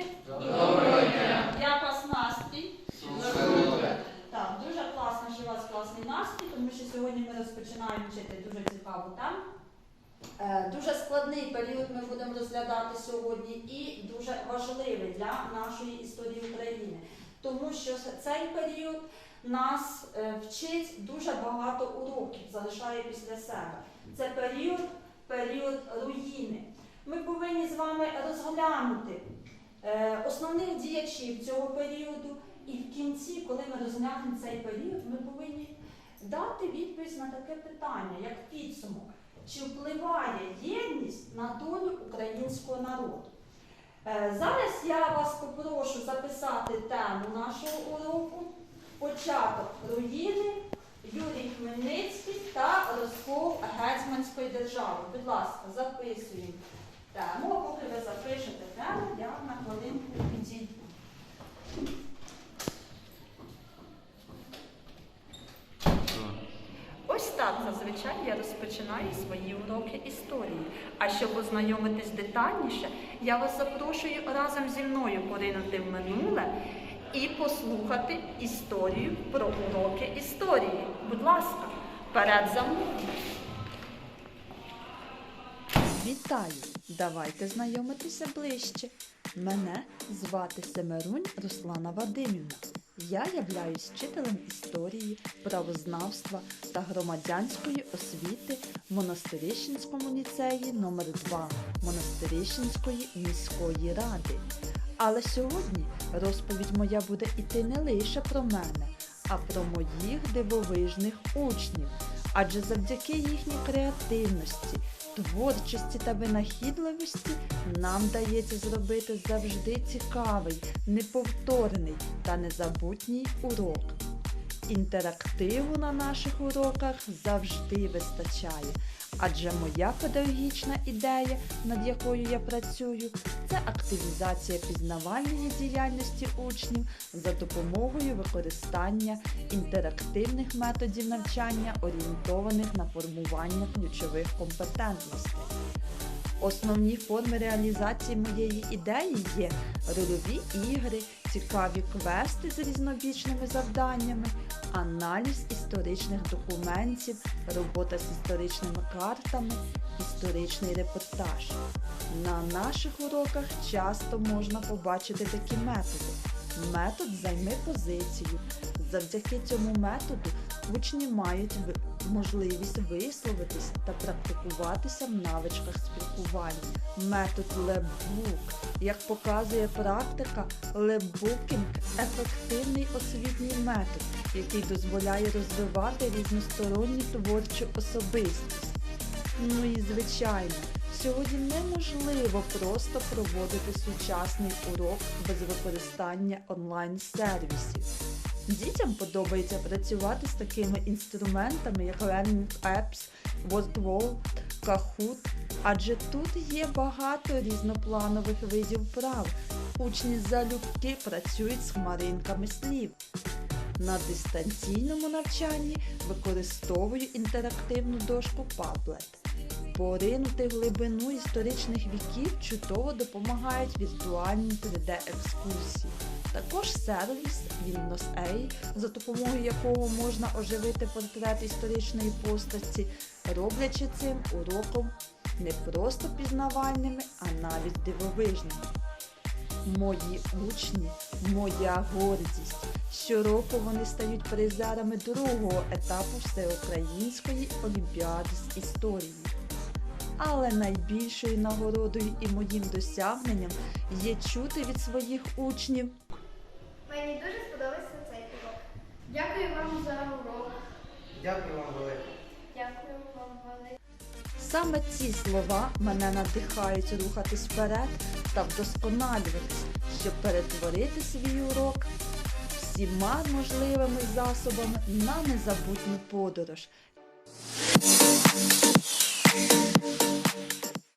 люди. Доброго дня! Як вас настрій? Так, дуже класно, що у вас класний настрій, тому що сьогодні ми розпочинаємо вчити дуже цікаву тему. Е, дуже складний період ми будемо розглядати сьогодні і дуже важливий для нашої історії України, тому що цей період нас е, вчить дуже багато уроків, залишає після себе. Це період, період руїни. Ми повинні з вами розглянути основних діячів цього періоду, і в кінці, коли ми розглянемо цей період, ми повинні дати відповідь на таке питання, як підсумок. Чи впливає єдність на долю українського народу? Е, Зараз я вас попрошу записати тему нашого уроку Початок руїни, Юрій Хмельницький та розкол Гетьманської держави. Будь ласка, записуємо тему. А Поки ви запишете тему, я на хвилинку підійду. Ось так зазвичай я розпочинаю свої уроки історії. А щоб ознайомитись детальніше, я вас запрошую разом зі мною поринути в минуле і послухати історію про уроки історії. Будь ласка, вперед за мною. Вітаю! Давайте знайомитися ближче. Мене звати Семерунь Руслана Вадимівна. Я являюсь вчителем історії, правознавства та громадянської освіти в Монастирищенському ліцеї номер 2 Монастирищенської міської ради. Але сьогодні розповідь моя буде іти не лише про мене, а про моїх дивовижних учнів. Адже завдяки їхній креативності, творчості та винахідливості нам дається зробити завжди цікавий, неповторний та незабутній урок. Інтерактиву на наших уроках завжди вистачає, адже моя педагогічна ідея, над якою я працюю, це активізація пізнавальної діяльності учнів за допомогою використання інтерактивних методів навчання, орієнтованих на формування ключових компетентностей. Основні форми реалізації моєї ідеї є рольові ігри, цікаві квести з різнобічними завданнями, аналіз історичних документів, робота з історичними картами, історичний репортаж. На наших уроках часто можна побачити такі методи. Метод займи позицію. Завдяки цьому методу учні мають можливість висловитись та практикуватися в навичках спілкування. Метод леббук. Як показує практика, леббукінг ефективний освітній метод, який дозволяє розвивати різносторонню творчу особистість. Ну і звичайно, сьогодні неможливо просто проводити сучасний урок без використання онлайн-сервісів. Дітям подобається працювати з такими інструментами, як Learning Apps, WordWall, Kahoot, адже тут є багато різнопланових видів вправ. Учні залюбки працюють з хмаринками слів. На дистанційному навчанні використовую інтерактивну дошку Padlet. Поринути глибину історичних віків чудово допомагають віртуальні 3D-екскурсії. Також сервіс Windows A, за допомогою якого можна оживити портрет історичної постаті, роблячи цим уроком не просто пізнавальними, а навіть дивовижними. Мої учні, моя гордість. Щороку вони стають призерами другого етапу Всеукраїнської олімпіади з історії. Але найбільшою нагородою і моїм досягненням є чути від своїх учнів. Мені дуже сподобався цей урок. Дякую вам за урок. Дякую вам велике. Дякую вам велике. Саме ці слова мене надихають рухатись вперед та вдосконалюватись, щоб перетворити свій урок всіма можливими засобами на незабутню подорож.